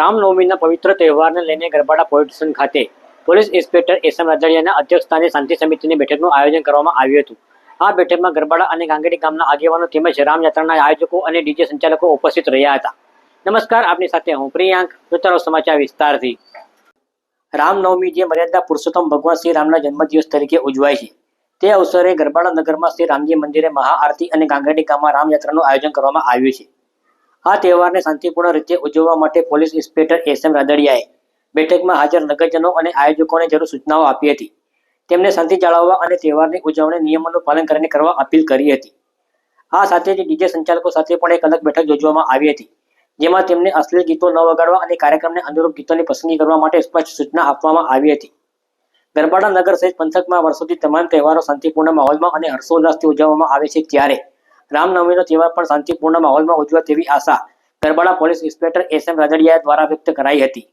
રામનવમીના પવિત્ર તહેવારને લઈને ગરબાડા પોલીસ ખાતે પોલીસ ઇન્સ્પેક્ટર એસ એમ રાદડિયાના અધ્યક્ષસ્થાને શાંતિ સમિતિની બેઠકનું આયોજન કરવામાં આવ્યું હતું. આ બેઠકમાં ગરબાડા અને ગાંગડી ગામના આગેવાનો તેમજ રામયાત્રાના આયોજકો અને ડીજે સંચાલકો ઉપસ્થિત રહ્યા હતા. નમસ્કાર, આપની સાથે હું પ્રિયાંક જોતા સમાચાર વિસ્તારથી. રામનવમી જે મર્યાદા પુરુષોત્તમ ભગવાન શ્રી રામના જન્મદિવસ તરીકે ઉજવાય છે, તે અવસરે ગરબાડા નગરમાં શ્રી રામજી મંદિરે મહાઆરતી અને ગાંગડી ગામમાં રામયાત્રાનું આયોજન કરવામાં આવ્યું છે. આ તહેવારને શાંતિપૂર્ણ રીતે ઉજવવા માટે પોલીસ ઇન્સ્પેક્ટર એસ એમ રાદડિયાએ બેઠકમાં હાજર નગરજનો અને આયોજકોને જરૂર સૂચનાઓ આપી હતી. તેમને શાંતિ જાળવવા અને તહેવારની ઉજવણી નિયમોનું પાલન કરીને કરવા અપીલ કરી હતી. આ સાથે જ ડીજે સંચાલકો સાથે પણ એક અલગ બેઠક યોજવામાં આવી હતી, જેમાં તેમને અશ્લીલ ગીતો ન વગાડવા અને કાર્યક્રમને અનુરૂપ ગીતોની પસંદગી કરવા માટે સ્પષ્ટ સૂચના આપવામાં આવી હતી. ગરબાડા નગર સહિત પંથકમાં વર્ષોથી તમામ તહેવારો શાંતિપૂર્ણ માહોલમાં અને હર્ષોલ્લાસથી ઉજવવામાં આવે છે ત્યારે રામનવમીનો તહેવાર પણ શાંતિપૂર્ણ માહોલમાં ઉજવા તેવી આશા. Garbada police inspector S M Radadiya દ્વારા વ્યક્ત કરાઈ હતી.